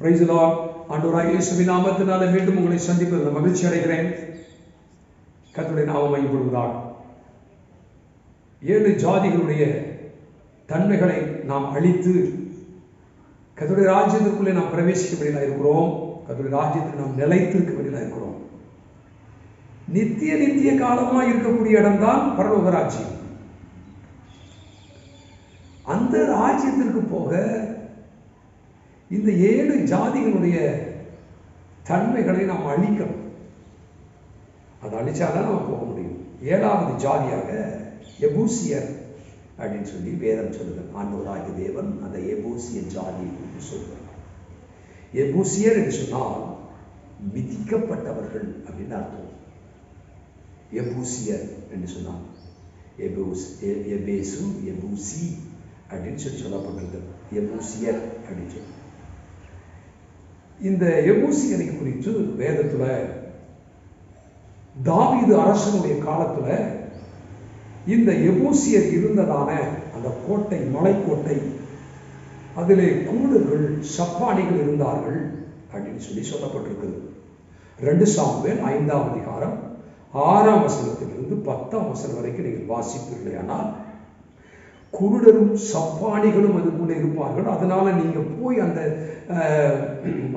பிரைஸ்லா ஆண்டவராக இயேசுவின் நாமத்தினால மீண்டும் உங்களை சந்திப்பதில் மகிழ்ச்சி அடைகிறேன். கத்துடைய நாமம் மையப்படுவதாக ஏழு ஜாதிகளுடைய தன்மைகளை நாம் அழித்து கத்துடைய ராஜ்யத்திற்குள்ளே நாம் பிரவேசிக்க இருக்கிறோம். கத்துடைய ராஜ்யத்தில் நாம் நிலைத்திருக்க இருக்கிறோம். நித்திய நித்திய காலமா இருக்கக்கூடிய இடம்தான் பரலோக ராஜ்யம் அந்த ராஜ்யத்திற்கு போக இந்த ஏழு ஜாதிகளுடைய தன்மைகளை நாம் அழிக்கணும். அதை அழிச்சாதான் நம்ம போக முடியும். ஏழாவது ஜாதியாக எபூசியர் அப்படின்னு சொல்லி வேதம் சொல்லுங்கள் ஆண்டவராகிய தேவன் அந்த எபூசியர் ஜாதி என்று சொல்கிறார் எபூசியர் என்று சொன்னால் மிதிக்கப்பட்டவர்கள் அப்படின்னு அர்த்தம். எபூசியர் என்று சொன்னால். எபூஸ் எபேசு எபூசி அப்படின்னு சொல்லி சொல்லப்பட்டிருக்கிறது எபூசியர் அப்படின்னு சொல்லி. இந்த எபூசியனை குறித்து வேதத்துல தாவீது அரசனுடைய காலத்துல இந்த எபூசியர் இருந்ததான அந்த கோட்டை மலைக்கோட்டை அதிலே கூடுகள் சப்பானிகள் இருந்தார்கள் அப்படின்னு சொல்லி சொல்லப்பட்டிருக்குது. ரெண்டு சாமுவேல் ஐந்தாம் அதிகாரம் ஆறாம் வசனத்திலிருந்து பத்தாம் வசனம் வரைக்கும் நீங்கள் வாசிப்பீர்களே ஆனால் குருடரும் சப்பானிகளும் அதுக்குள்ளே இருப்பார்கள். அதனால நீங்க போய் அந்த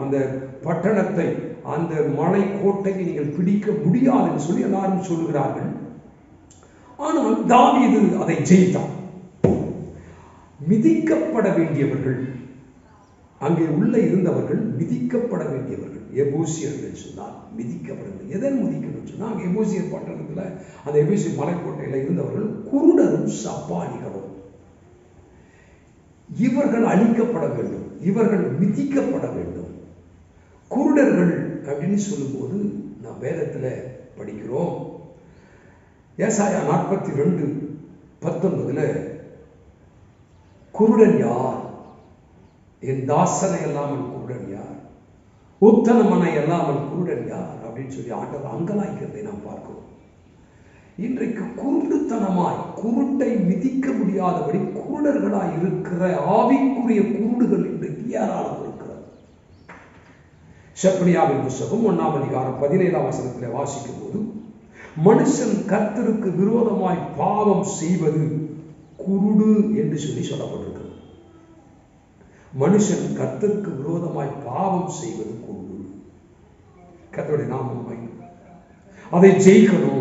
அந்த பட்டணத்தை அந்த மலை கோட்டையை நீங்கள் பிடிக்க முடியாதுன்னு சொல்லி எல்லாரும் சொல்லுகிறார்கள். ஆனால் தாவீது அதை ஜெயித்தான் மிதிக்கப்பட வேண்டியவர்கள் அங்கே உள்ள இருந்தவர்கள் மிதிக்கப்பட வேண்டியவர்கள். எபோசியர்கள் சொன்னால் மிதிக்கப்படவில்லை. எதன் மிதிக்கணும் சொன்னால் அங்கே எபோசியர் பட்டணத்தில் அந்த எபோசிய மலைக்கோட்டையில் இருந்தவர்கள் குருடரும் சப்பானிகளும். இவர்கள் அழிக்கப்பட வேண்டும். இவர்கள் மிதிக்கப்பட வேண்டும். குருடர்கள் அப்படின்னு சொல்லும்போது நான் வேதத்தில் படிக்கிறோம். ஏசாயா நாற்பத்தி ரெண்டு பத்தொன்பதுல குருடன் யார்? என் தாசனை அல்லாமல் குருடன் யார்? உத்தனமனை அல்லாமல் குருடன் யார்? அப்படின்னு சொல்லி ஆண்டவர் அங்கலாய்க்கிறதை நாம் பார்க்கிறோம். இன்றைக்கு குருட்டுத்தனமாய் குருட்டை மிதிக்க முடியாதபடி குருடர்களாய் இருக்கிற ஆவிக்குரிய குருடுகள் இன்றைக்கு ஏராளம் இருக்கிறது. செப்பனியாவின் புஸ்தகம் ஒன்னாம் அதிகாரம் பதினேழாம் வசனத்தில் வாசிக்கும் போது மனுஷன் கர்த்தருக்கு விரோதமாய் பாவம் செய்வது குருடு என்று சொல்லி சொல்லப்பட்டிருக்கிறது. மனுஷன் கர்த்தருக்கு விரோதமாய் பாவம் செய்வது குருடு. கர்த்தருடைய நாமம் அதை ஜெயிக்கணும்.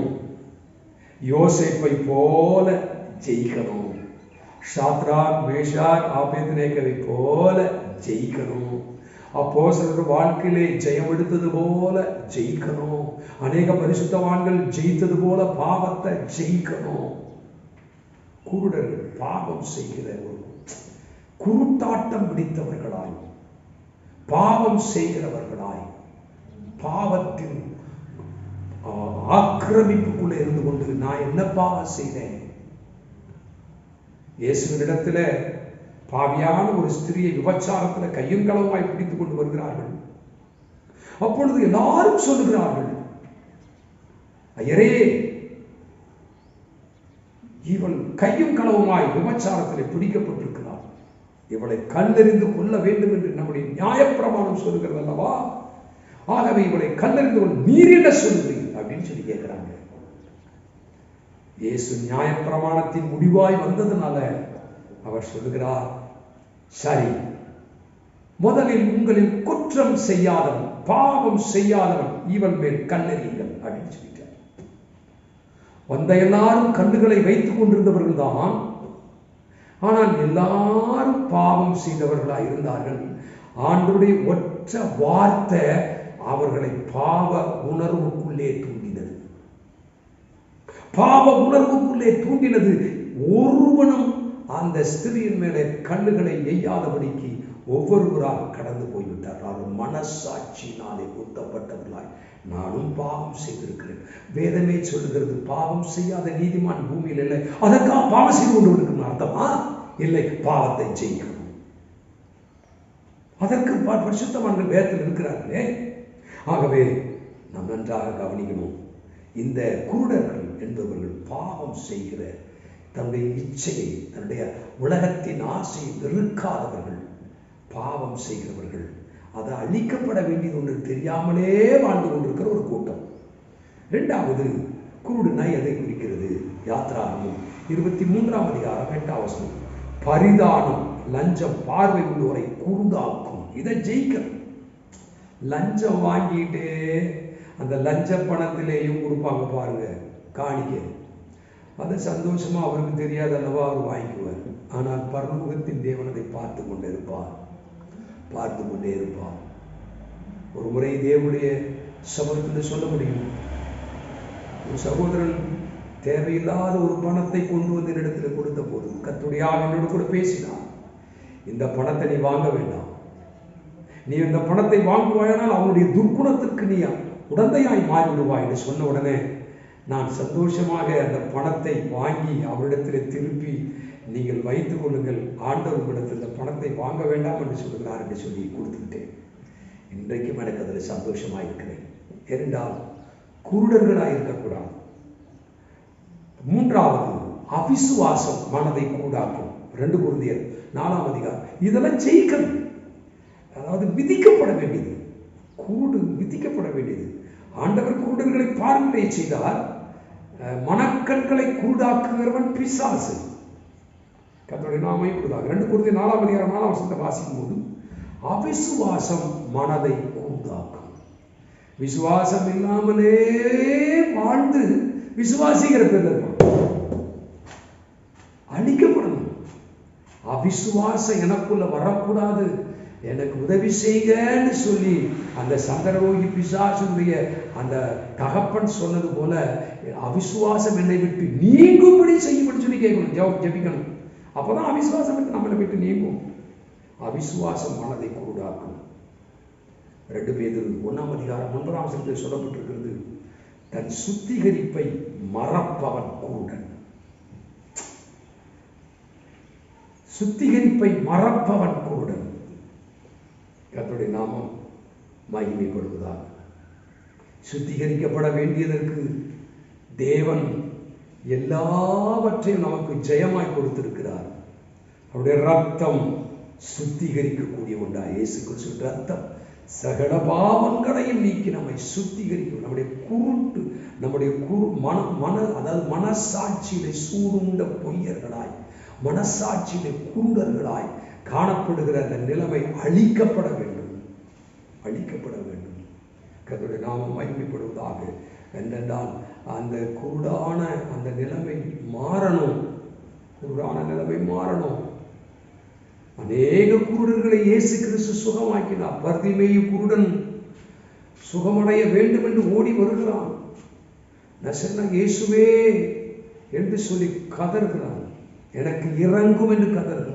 யோசேப்பை போல ஜெயிக்கணும். ஷாத்ராக் மேஷாக் ஆபேத்னேக்கரை போல ஜெயிக்கணும். அப்போ சிலர் வாழ்க்கையிலே ஜெயம் எடுத்தது போல ஜெயிக்கணும். அநேக பரிசுத்தவான்கள் ஜெயித்தது போல பாவத்தை ஜெயிக்கணும். குருடர்கள் பாவம் செய்கிற ஒரு குருட்டாட்டம் பிடித்தவர்களாய். பாவம் செய்கிறவர்களாய். பாவத்தின் ஆக்கிரமிப்புக்குள்ள இருந்து கொண்டு நான் என்னப்பா செய்தேன்? இயேசுவினிடத்துல பாவியான ஒரு ஸ்திரியை விபச்சாரத்துல கையும் களவுமாய் பிடித்துக் கொண்டு வருகிறார்கள். அப்பொழுது எல்லாரும் சொல்லுகிறார்கள் ஐயரே இவள் கையும் களவுமாய் விபச்சாரத்தில் பிடிக்கப்பட்டிருக்கிறார் இவளை கல்லறிந்து கொள்ள வேண்டும் என்று நம்முடைய நியாயப்பிரமாணம் சொல்லுகிறது அல்லவா? ஆகவே இவளை கல்லறிந்து நீர் என்ன சொல்லுகிறீர்? அப்படின்னு சொல்லி கேட்கிறாங்க இயேசு நியாயப்பிரமாணத்தின் முடிவாய் வந்ததுனால அவர் சொல்லுகிறார் சரி முதலில் உங்களில் குற்றம் செய்யாதவன் பாவம் செய்யாதவன் இவன் மேல் கல்லறியுங்கள் அப்படின்னு சொல்லிட்டார். வந்த எல்லாரும் கண்ணுகளை வைத்துக் கொண்டிருந்தவர்கள் தான் ஆனால் எல்லாரும் பாவம் செய்தவர்களாக இருந்தார்கள். ஆண்டுடைய ஒற்ற வார்த்தை அவர்களை பாவ உணர்வுக்குள்ளே தூண்டும் பாவ உணர்வுக்குள்ளே தூண்டினது. ஒருவனும் அந்த ஸ்திரியின் மேலே கண்ணுகளை எய்யாதபடிக்கு ஒவ்வொருவராக கடந்து போய்விட்டார். அவர் மனசாட்சியினாலே குத்தப்பட்டவர்களாய் நானும் பாவம் செய்திருக்கிறேன். வேதமே சொல்லுகிறது பாவம் செய்யாத நீதிமான் பூமியில் இல்லை. அதற்காக பாவம் செய்து கொண்டு இருக்கணும் அர்த்தமா? இல்லை பாவத்தை செய்யணும் அதற்கு பரிசுத்தவான்கள் வேதத்தில் இருக்கிறார்களே. ஆகவே நாம் நன்றாக கவனிக்கணும். இந்த குருடர்கள் என்பவர்கள் பாவம் செய்கிற தன்னுடைய இச்சையை தன்னுடைய உலகத்தின் ஆசையை வெறுக்காதவர்கள் பாவம் செய்கிறவர்கள். அது அழிக்கப்பட வேண்டியது ஒன்று தெரியாமலே வாழ்ந்து கொண்டிருக்கிற ஒரு கூட்டம். ரெண்டாவது குருடு நாய் எதை குறிக்கிறது? யாத்ராகமும். இருபத்தி மூன்றாம் அதிகாரம் எட்டாம் வசனம். பரிதானம் லஞ்சம் பார்வை உள்ளவரை குருடாக்கும். இதை ஜெயிக்கணும் லஞ்சம் வாங்கிட்டு அந்த லஞ்ச பணத்திலேயும் கொடுப்பாங்க பாருங்க. காணிக்கை. அது சந்தோஷமா அவருக்கு தெரியாது அல்லவா அவர் வாங்கிக்குவார். ஆனால் பரலோகத்தின் தேவன் அதை பார்த்து கொண்டே இருப்பார். பார்த்து கொண்டே இருப்பார். ஒரு முறை தேவனுடைய சமூகத்தில் சொல்ல முடியும். ஒரு சகோதரன் தேவையில்லாத ஒரு பணத்தை கொண்டு வந்து என்னிடத்தில் கொடுத்த போது கத்துடைய ஆள் என்னோடு கூட பேசினான் இந்த பணத்தை நீ வாங்க வேண்டாம். நீ இந்த பணத்தை வாங்குவாயானால் அவனுடைய துர்க்குணத்துக்கு நீ உடந்தையாய் மாறிவிடுவாய் என்று சொன்ன உடனே நான் சந்தோஷமாக அந்த பணத்தை வாங்கி அவரிடத்தில் திருப்பி நீங்கள் வைத்துக் கொள்ளுங்கள். ஆண்டவர் உங்களிடத்தில் இந்த பணத்தை வாங்க வேண்டாம் என்று சொல்கிறார் என்று சொல்லி கொடுத்துவிட்டேன். இன்றைக்கும் எனக்கு அதில் சந்தோஷமாக இருக்கிறேன். இரண்டால் குருடர்களாக இருக்கக்கூடாது. மூன்றாவது அவிசுவாசம் மனதை கூடாக்கும். ரெண்டு குருந்தியர் நாலாம் அதிகாரம். இதெல்லாம் ஜெயிக்கணும் அதாவது விதிக்கப்பட வேண்டியது. கூடு விதிக்கப்பட வேண்டியது. ஆண்டவர் குருடர்களை பார்வையை செய்தார் அஹ், மனக்கண்களை கூடாக்குகிறவன் பிசாசு. கத்தோடைய நாமை கூடாது ரெண்டு குருதி நாலாம் அதிகாரம் நாலாம் வசந்த வாசிக்கும் போது அவிசுவாசம் மனதை கூடாக்கும். விசுவாசம் இல்லாமலே வாழ்ந்து விசுவாசிக்கிற பேர்ல அழிக்கப்படணும். அவிசுவாசம் எனக்குள்ள வரக்கூடாது. எனக்கு உதவி செய்கன்னு சொல்லி அந்த சந்திரரோகி பிசாசுடைய அந்த தகப்பன் சொன்னது போல அவிசுவாசம் என்னை விட்டு நீங்கும்படி செய்யும்படி சொல்லி கேட்கணும். ஜெபம் ஜெபிக்கணும். அப்பதான் அவிசுவாசம் விட்டு நம்மளை விட்டு நீங்கும். அவிசுவாசம் மனதை கூடாக்கும் ரெண்டு பேர் ஒன்றாம் அதிகாரம் ஒன்பதாம் வசனத்தில் சொல்லப்பட்டிருக்கிறது தன் சுத்திகரிப்பை மறப்பவன் கூடன். சுத்திகரிப்பை மறப்பவன் கூடன். கத்தோடைய நாமம் மகிமைப்படுவதாக. சுத்திகரிக்கப்பட வேண்டியதற்கு தேவன் எல்லாவற்றையும் நமக்கு ஜெயமாய் கொடுத்திருக்கிறார். அவருடைய ரத்தம் சுத்திகரிக்கக்கூடிய ஒன்றா இயேசு கிறிஸ்து ரத்தம் சகல பாவங்களையும் நீக்கி நம்மை சுத்திகரிக்கும். நம்முடைய குருட்டு நம்முடைய குரு மன மன அதாவது மனசாட்சியிலே சூடுண்ட பொய்யர்களாய் மனசாட்சியிலே குருடர்களாய் காணப்படுகிற அந்த நிலைமை அழிக்கப்பட வேண்டும். அழிக்கப்பட வேண்டும். கதருடைய நாமம் மகிமைப்படுவதாக. என்னென்றால் அந்த குருடான அந்த நிலைமை மாறணும். குருடான நிலைமை மாறணும். அநேக குருடர்களை இயேசு கிறிஸ்து சுகமாக்கினார். பர்திமேயு குருடன் சுகமடைய வேண்டும் என்று ஓடி வருகிறான். நசன்னா இயேசுவே என்று சொல்லி கதறுகிறான். எனக்கு இறங்கும் என்று கதறுகிறான்.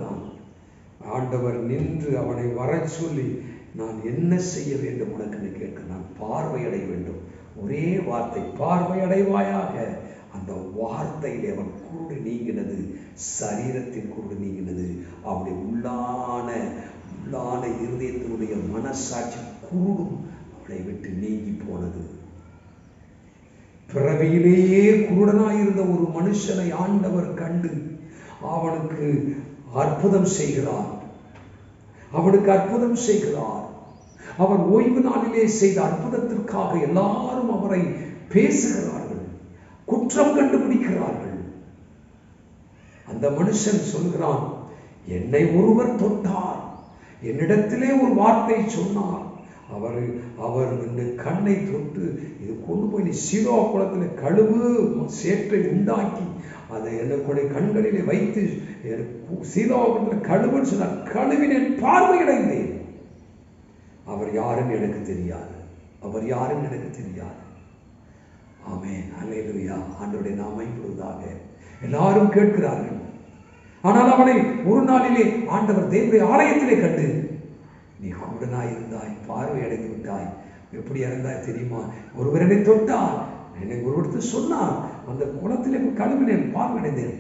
ஆண்டவர் நின்று அவனை வரச் சொல்லி நான் என்ன செய்ய வேண்டும் உனக்குன்னு கேட்க நான் பார்வையடை வேண்டும். ஒரே வார்த்தை பார்வையடைவாயாக. அந்த வார்த்தையிலே அவன் குருடு நீங்கினது சரீரத்தின் குருடு நீங்கினது. அவனுடைய உள்ளான உள்ளான இருதயத்தினுடைய மனசாட்சி குருடும் அவனை விட்டு நீங்கி போனது. பிறவியிலேயே குருடனாயிருந்த ஒரு மனுஷனை ஆண்டவர் கண்டு அவனுக்கு அற்புதம் செய்கிறார். அவனுக்கு அற்புதம் செய்கிறார். அவர் ஓய்வு நாளிலே செய்த அற்புதத்திற்காக எல்லாரும் அவரை பேசுகிறார்கள் குற்றம் கண்டுபிடிக்கிறார்கள். அந்த மனுஷன் சொல்கிறான் என்னை ஒருவர் தொட்டார். என்னிடத்திலே ஒரு வார்த்தை சொன்னார். அவர் அவர் இந்த கண்ணை தொட்டு இது கொண்டு போய் நீ சீரோ குளத்தில் கழுவு சேற்றை உண்டாக்கி அதை என்னுடைய கண்களிலே வைத்து சீரோ குளத்தில் கழுவுன்னு சொன்னார் கழுவினேன் பார்வையடைந்தேன். அவர் யாருன்னு எனக்கு தெரியாது. அவர் யாருன்னு எனக்கு தெரியாது. ஆமே அல்லேலூயா. ஆண்டவருடைய நாமை பொழுதாக எல்லாரும் கேட்கிறார்கள். ஆனால் அவனை ஒரு நாளிலே ஆண்டவர் தேவனுடைய ஆலயத்திலே கண்டு நீ குருடனாய் இருந்தாய் பார்வை அடைந்து விட்டாய். எப்படி இறந்தாய் தெரியுமா? ஒருவரனை தொட்டார். என்னை ஒருவருக்கு சொன்னார். அந்த குளத்திலே கழுவினேன் பார்வையடைந்தேன்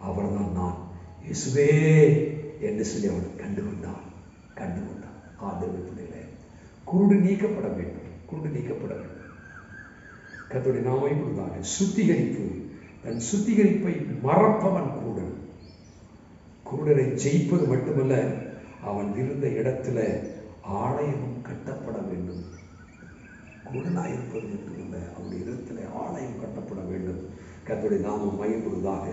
அவர்தான் நான். இயேசுவே என்று சொல்லி அவன் கண்டு கொண்டான் கண்டு கொண்டான் ஆண்டவர் பிள்ளைகளே குருடு நீக்கப்பட வேண்டும். குருடு நீக்கப்பட வேண்டும். கத்துடைய நாமை கொடுத்தாங்க சுத்திகரிப்பு. தன் சுத்திகரிப்பை மறப்பவன் கூட குருடனை ஜெயிப்பது மட்டுமல்ல அவன் இருந்த இடத்துல ஆலயமும் கட்டப்பட வேண்டும். குருடனாய் இருப்பது மட்டுமல்ல அவருடைய இடத்துல ஆலயம் கட்டப்பட வேண்டும். கர்த்தருடைய நாமம் மயப்படுவதாக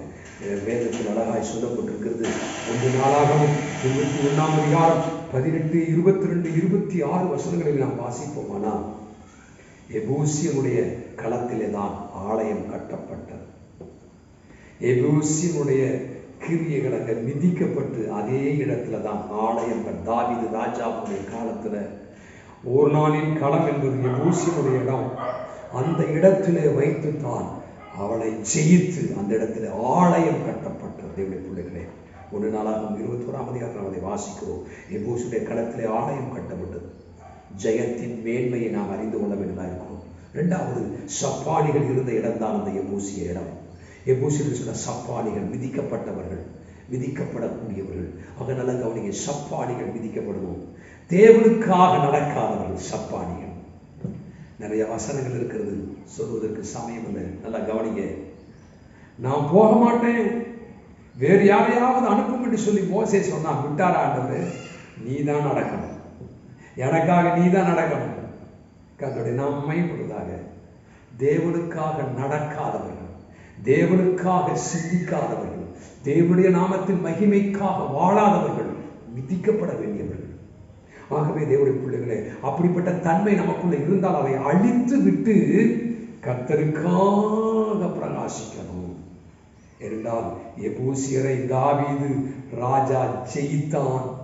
வேதத்தில் அழகாய் சொல்லப்பட்டிருக்கிறது. ஒன்று நாளாகவும் இருபத்தி ஒன்றாம் அதிகாரம் பதினெட்டு இருபத்தி ரெண்டு இருபத்தி ஆறு வசனங்களில் நாம் வாசிப்போமானால் எபூசியனுடைய களத்திலே தான் ஆலயம் கட்டப்பட்டது. எபூசியனுடைய கிரியைகளாக மிதிக்கப்பட்டு அதே இடத்துல தான் ஆலயம் தாவிது ராஜாவுடைய காலத்துல ஒரு நாளின் களம் என்பது எபூசியனுடைய இடம். அந்த இடத்திலே வைத்து தான் அவளை ஜெயித்து அந்த இடத்துல ஆலயம் கட்டப்பட்டது. தேவனுடைய பிள்ளைகளே ஒரு நாளாக இருபத்தி ஓராம் அதிகாரம் அதை வாசிக்கிறோம். எபூசுடைய களத்திலே ஆலயம் கட்டப்பட்டது. ஜெயத்தின் மேன்மையை நாம் அறிந்து கொள்ள வேண்டியதாக இருக்கிறோம் ரெண்டாவது சப்பாளிகள் இருந்த இடம்தான் அந்த எபூசிய இடம். எபூசியில் சொன்ன சப்பாளிகள் விதிக்கப்பட்டவர்கள் விதிக்கப்படக்கூடியவர்கள். ஆக நல்லா கவனிங்க சப்பாளிகள் விதிக்கப்படுவோம். தேவனுக்காக நடக்காதவர்கள் சப்பாணிகள் நிறைய வசனங்கள் இருக்கிறது சொல்வதற்கு சமயம் இல்லை. நல்லா கவனிங்க. நான் போக மாட்டேன். வேறு யாரையாவது அனுப்பும் என்று சொல்லி மோசே சொன்னா விட்டாரா ஆண்டவர்? நீ தான் நடக்கணும். எனக்காக நீ தான் நடக்கணும். கத்தோடைய நாம் மைப்படுவதாக தேவனுக்காக நடக்காதவர்கள். தேவனுக்காக சிந்திக்காதவர்கள் தேவனுடைய நாமத்தின் மகிமைக்காக வாழாதவர்கள் விதிக்கப்பட வேண்டியவர்கள். ஆகவே தேவனுடைய பிள்ளைகளே அப்படிப்பட்ட தன்மை நமக்குள்ள இருந்தால் அதை அழித்து விட்டு கத்தருக்காக பிரகாசிக்கணும். என்றால் எபூசியரை தாவீது ராஜா ஜெயித்தான்.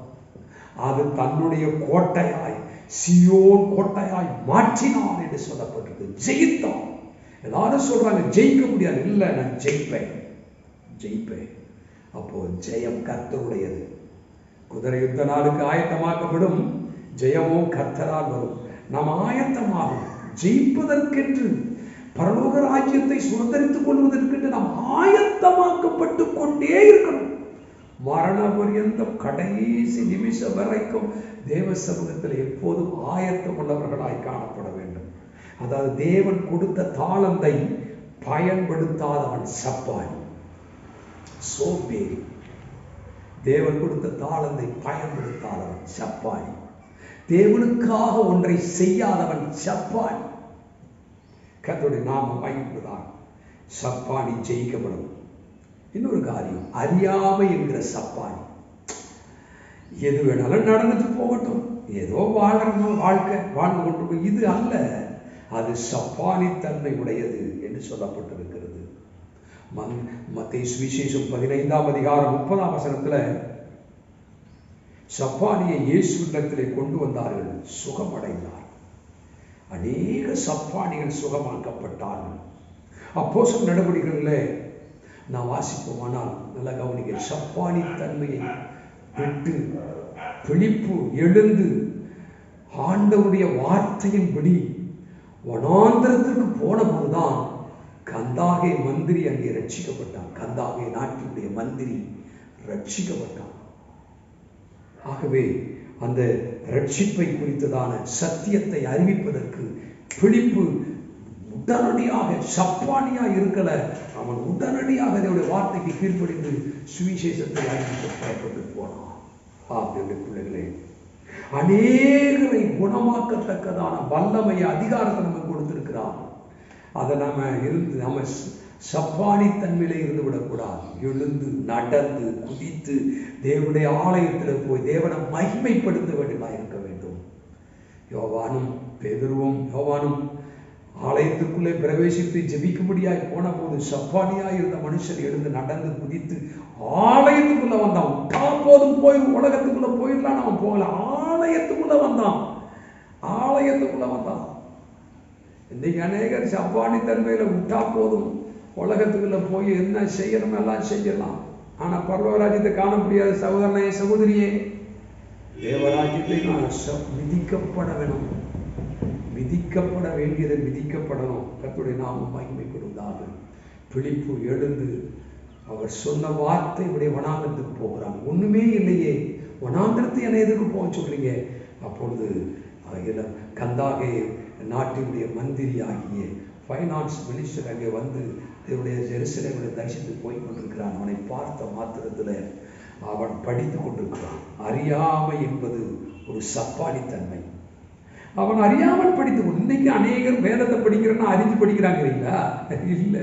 அது தன்னுடைய கோட்டையாய் சியோன் கோட்டையாய் மாற்றினான் என்று சொல்லப்பட்டிருக்கு. ஜெயித்தான். எல்லாரும் சொல்றாங்க ஜெயிக்க முடியாது இல்லை நான் ஜெயிப்பேன். ஜெயிப்பேன். அப்போ ஜெயம் கர்த்தருடையது. குதிரை யுத்த நாளுக்கு ஆயத்தமாக்கப்படும் ஜெயமும் கர்த்தரால் வரும். நாம் ஆயத்தமாகும் ஜெயிப்பதற்கென்று பரலோக ராஜ்யத்தை சுதந்திரித்துக் கொள்வதற்கென்று நாம் ஆயத்தமாக்கப்பட்டு கொண்டே இருக்கணும். மரண பரியந்தம் கடைசி நிமிஷம் வரைக்கும் தேவ சமூகத்தில் எப்போதும் ஆயத்தம் உள்ளவர்களாய் காணப்பட வேண்டும். அதாவது தேவன் கொடுத்த தாளந்தை பயன்படுத்தாதவன் சப்பாரி சோம்பேறி தேவன் கொடுத்த தாளந்தை பயன்படுத்தாதவன் சப்பாரி தேவனுக்காக ஒன்றை செய்யாதவன் சப்பாரி கர்த்தருடைய நாம பயன்படுதான் சப்பானி ஜெயிக்கப்படும். இன்னொரு காரியம் அறியாமை என்கிற சப்பானி. எது வேணாலும் நடந்துட்டு போகட்டும். ஏதோ வாழ்கிறோம் வாழ்க்கை வாழ்ந்து கொண்டு போய். இது அல்ல. அது சப்பானித்தன்மை உடையது என்று சொல்லப்பட்டிருக்கிறது. மன் மத்திய சுவிசேஷம் பதினைந்தாம் அதிகாரம் முப்பதாம் வசனத்தில் சப்பானியை இயேசுவிடத்திலே கொண்டு வந்தார்கள் சுகமடைந்தார். அநேக சப்பானிகள் சுகமாக்கப்பட்டார்கள். அப்போ சொல் நடவடிக்கைகளில் நான் வாசிப்போமானால் நல்ல கவனிக்க சப்பானி தன்மையை விட்டு விழிப்பு எழுந்து ஆண்டவுடைய வார்த்தையின்படி வனாந்திரத்திற்கு போன போதுதான் கந்தாகே மந்திரி அங்கே ரட்சிக்கப்பட்டான். கந்தாகே நாட்டினுடைய மந்திரி ரட்சிக்கப்பட்டான். ஆகவே அந்த ரட்சிப்பை குறித்ததான சத்தியத்தை அறிவிப்பதற்கு பிடிப்பு உடனடியாக சப்பானியா இருக்கல. அவன் உடனடியாக அதனுடைய வார்த்தைக்கு கீழ்ப்படிந்து சுவிசேஷத்தை அறிவிக்க போனான். அப்படின்னு பிள்ளைகளே அநேகரை குணமாக்கத்தக்கதான வல்லமையை அதிகாரத்தை நமக்கு கொடுத்திருக்கிறான் அதை நம்ம இருந்து நம்ம சப்பானித்தன்மையில இருந்து விடக்கூடாது எழுந்து நடந்து குதித்து தேவனுடைய ஆலயத்தில் போய் தேவனை மகிமைப்படுத்த வேண்டியதாக இருக்க வேண்டும். யோவானும் பேதுருவும் யோவானும் ஆலயத்துக்குள்ளே பிரவேசித்து ஜெபிக்கும்படியாய் போன போது சப்பானியாய் இருந்த மனுஷன் எழுந்து நடந்து குதித்து ஆலயத்துக்குள்ள வந்தான். விட்டா போதும் போய் உலகத்துக்குள்ள போயிடலாம் அவன் போகல. ஆலயத்துக்குள்ள வந்தான். ஆலயத்துக்குள்ள வந்தான். இன்னைக்கு அநேகர் சப்பானி தன்மையில விட்டா போதும். உலகத்துக்குள்ள போய் என்ன செய்யணும் எல்லாம் செய்யலாம் ஆனா பரலோகராஜ்யத்தை காண முடியாத சகோதரனே சகோதரியே தேவராஜ்யத்தை நான் ச- மிதிக்கப்பட வேணும். விதிக்கப்பட வேண்டியதை விதிக்கப்படணும் கர்த்தருடைய நாமம் மகிமைப்படுவதாக. பிழிப்பு எழுந்து அவர் சொன்ன வார்த்தை உடைய வனாந்திரத்துக்கு போகிறாங்க ஒண்ணுமே இல்லையே. வனாந்திரத்தை என்ன எதுக்கு போக சொல்றீங்க? அப்பொழுது கந்தாக கந்தாகே நாட்டினுடைய மந்திரி ஆகிய ஃபைனான்ஸ் மினிஸ்டர் அங்கே வந்து இவருடைய ஜெருசலேமுடைய தரிசித்து போய் கொண்டிருக்கிறான். அவனை பார்த்த மாத்திரத்தில் அவன் படித்து கொண்டிருக்கிறான். அறியாமை என்பது ஒரு சப்பாடித்தன்மை அவன் அறியாமல் படித்து இன்னைக்கு அநேகர் வேதத்தை படிக்கிறன்னா அறிஞ்சு படிக்கிறாங்க இல்லைங்களா? இல்லை.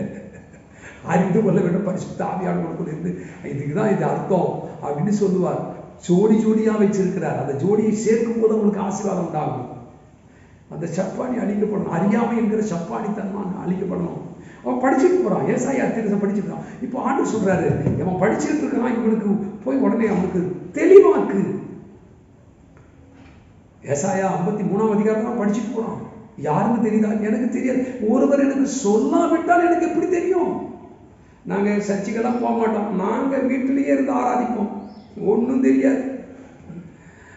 அறிந்து கொள்ள வேண்டும். பரிசுத்த ஆவியானவர்களுக்குள் இருந்து. இதுக்கு தான் இது அர்த்தம் அப்படின்னு சொல்லுவார். ஜோடி ஜோடியா வச்சிருக்கிறார். அந்த ஜோடியை சேர்க்கும் போது அவங்களுக்கு ஆசீர்வாதம் உண்டாகும். அந்த சப்பானி அழிக்கப்படணும் அறியாமை என்கிற சப்பானி தன்மான் அழிக்கப்படணும் அவன் படிச்சுட்டு போறான். ஏசாயா திருசம் படிச்சுக்கிறான் இப்போ ஆண்டு சொல்றாரு அவன் படிச்சுட்டு இருக்கான் இவனுக்கு போய் உடனே அவனுக்கு தெளிவாக்கு. ஏசாயா ஐம்பத்தி மூணாம் அதிகாரம் படிச்சுட்டு போறான். யாருன்னு தெரியுதா? எனக்கு தெரியாது. ஒருவர் எனக்கு சொல்லாவிட்டால் எனக்கு எப்படி தெரியும்? நாங்க சர்ச்சுக்கெல்லாம் போக மாட்டோம். நாங்க வீட்டிலேயே இருந்து ஆராதிப்போம். ஒண்ணும் தெரியாது.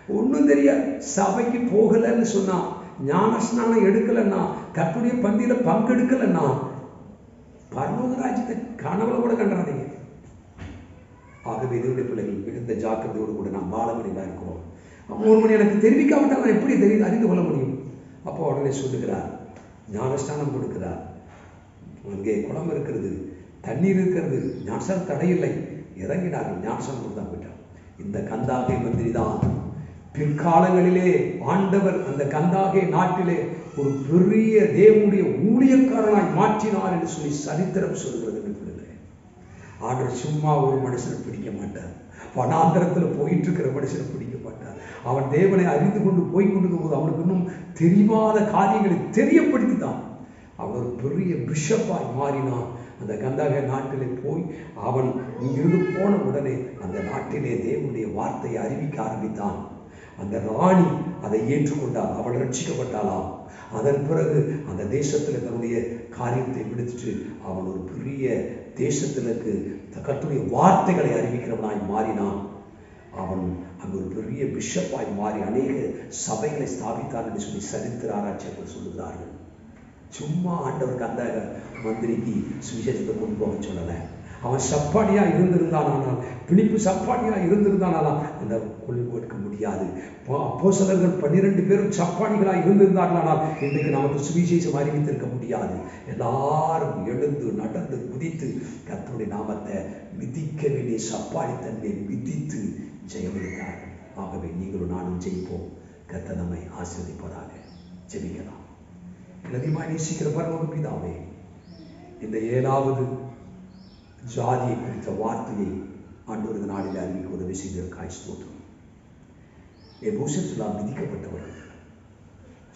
ஒண்ணும் தெரியாது. சபைக்கு போகலைன்னு சொன்னா ஞான ஸ்நானம் எடுக்கலைன்னா கற்புடைய பந்தியில் பங்கெடுக்கலைன்னா பரலோக ராஜ்யத்தை கனவுல கூட கண்டாதீங்க. ஆகவே இதனுடைய பிள்ளைகள் மிகுந்த ஜாக்கிரதையோடு கூட நாம் வாழ முடிவாக இருக்கிறோம். ஒருவன் ஒரு மணி எனக்கு தெரிவிக்காவிட்டால் நான் எப்படி தெரிய அறிந்து கொள்ள முடியும்? அப்போ உடனே சொல்லுகிறார் ஞானஸ்தானம் கொடுக்கிறார். அங்கே குளம் இருக்கிறது தண்ணீர் இருக்கிறது ஞானசாரம் தடையில்லை. இறங்கினார்கள் ஞானசாரம் கொடுத்தா விட்டார். இந்த கந்தாகை மந்திரி தான். பிற்காலங்களிலே ஆண்டவர் அந்த கந்தாகை நாட்டிலே ஒரு பெரிய தேவனுடைய ஊழியக்காரனாய் மாற்றினார் என்று சொல்லி சரித்திரம் சொல்கிறது ஆண்டவர் சும்மா ஒரு மனுஷனை பிடிக்க மாட்டார். வனாந்தரத்தில் போயிட்டு இருக்கிற மனுஷனை பிடிக்க மாட்டார். அவன் தேவனை அறிந்து கொண்டு போய் கொண்டு போது அவனுக்கு இன்னும் தெரியாத காரியங்களை தெரியப்படுத்தி தான் அவன் ஒரு பெரிய பிஷப்பாய் மாறினான். அந்த கந்தக நாட்டிலே போய் அவன் இங்கிருந்து போன உடனே அந்த நாட்டிலே தேவனுடைய வார்த்தையை அறிவிக்க ஆரம்பித்தான். அந்த ராணி அதை ஏற்றுக்கொண்டால் அவள் ரட்சிக்கப்பட்டாளாம். அதன் பிறகு அந்த தேசத்தில் தன்னுடைய காரியத்தை விடுத்துட்டு அவன் ஒரு பெரிய தேசத்திற்கு கத்துடைய வார்த்தைகளை அறிவிக்கிறவனாய் மாறினான். அவன் அங்கு ஒரு பெரிய பிஷப்பாய் மாறி அநேக சபைகளை ஸ்தாபித்தார் என்று சொல்லி சரித்திர ஆராய்ச்சியர்கள் சொல்லுகிறார்கள். சும்மா ஆண்டவருக்கு அந்த மந்திரிக்கு சுவிசேஷத்தை கொண்டு போக சொல்லலை. அவன் சப்பாடியா இருந்திருந்தானால் பிணிப்பு சப்பாடியா இருந்திருந்தானாலாம் அந்த கொண்டு கொடுக்க முடியாது. அப்போ சிலர்கள் பன்னிரெண்டு பேரும் சப்பாடிகளா இருந்திருந்தார்களானால் இன்றைக்கு நமக்கு சுவிசேஷம் அறிவித்திருக்க முடியாது. எல்லாரும் எழுந்து நடந்து குதித்து கர்த்தருடைய நாமத்தை மிதிக்க வேண்டிய சப்பாடி தன்னை மிதித்து ஜெயமெடுத்தார்கள் ஆகவே நீங்களும் நானும் ஜெயிப்போம். கத்த நம்மை ஆசிரியப்பதாக ஜெபிக்கலாம். அதிகமாக நேசிக்கிற பரம பிதாவே இந்த ஏழாவது ஜாதியை குறித்த வார்த்தையை ஆண்டோரது நாளில் அறிவிக்க உதவி செய்ததற்காய் ஸ்தோத்திரம். எபூசத்துலாம் விதிக்கப்பட்டவர்கள்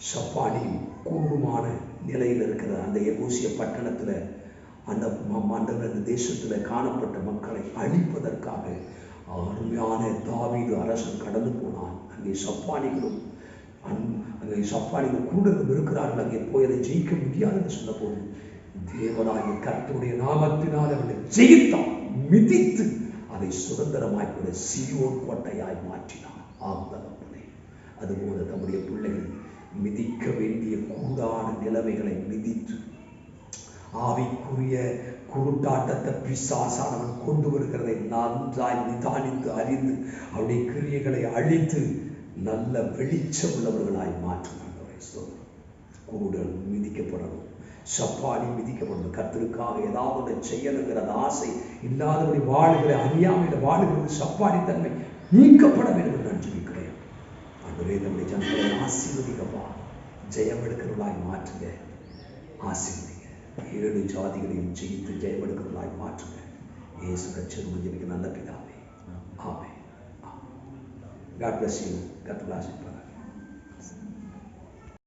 சப்பானின் கூடுமான நிலையில் இருக்கிற அந்த எபூசிய பட்டணத்தில் அந்த மண்டல தேசத்துல காணப்பட்ட மக்களை அழிப்பதற்காக அருமையான தாவீது அரசன் கடந்து போனான். அங்கே சப்பானிகளும் அங்கே சப்பானிகள் கூடுதலும் இருக்கிறார்கள் அங்கே போய் அதை ஜெயிக்க முடியாதுன்னு சொன்ன போது தேவனாகிய கர்த்தருடைய நாமத்தினால் அவனை ஜெயித்தான் மிதித்து அதை சுதந்திரமாய் கூட சியோன் கோட்டையாய் மாற்றினான். ஆந்தகப்பனே அதுபோல நம்முடைய பிள்ளைகள் மிதிக்க வேண்டிய கூடான நிலைமைகளை மிதித்து ஆவிக்குரிய குருட்டாட்டத்தை பிசாசானவன் கொண்டு வருகிறதை நன்றாய் நிதானித்து அறிந்து அவருடைய கிரியைகளை அழித்து நல்ல வெளிச்சம் உள்ளவர்களாய் மாற்றினாங்க குருடல் மிதிக்கப்படணும். சப்பாடி மிதிக்கப்படணும். கத்திற்காக ஏதாவது ஒன்று செய்யணுங்கிற ஆசை இல்லாதபடி வாழுகிற அறியாமையில் வாழுகிறது சப்பாடி தன்மை நீக்கப்பட வேண்டும் என்று நான் ஜெபிக்கிறேன் ஆண்டவரே நம்முடைய ஜனங்களை ஆசீர்வதிக்கப்பா. ஜெயம் எடுக்கிறவர்களாய் மாற்றுங்க ஆசீர்வதி. ஏழு ஜாதிகளையும் ஜெயித்து ஜெயம் எடுக்கிறவர்களாய் மாற்றுங்க ஏசு ரட்சகம் ஜெபிக்க நல்ல பிதாவே. ஆமே காட் பிளஸ் யூ கர்த்தர் ஆசீர்வாதம்.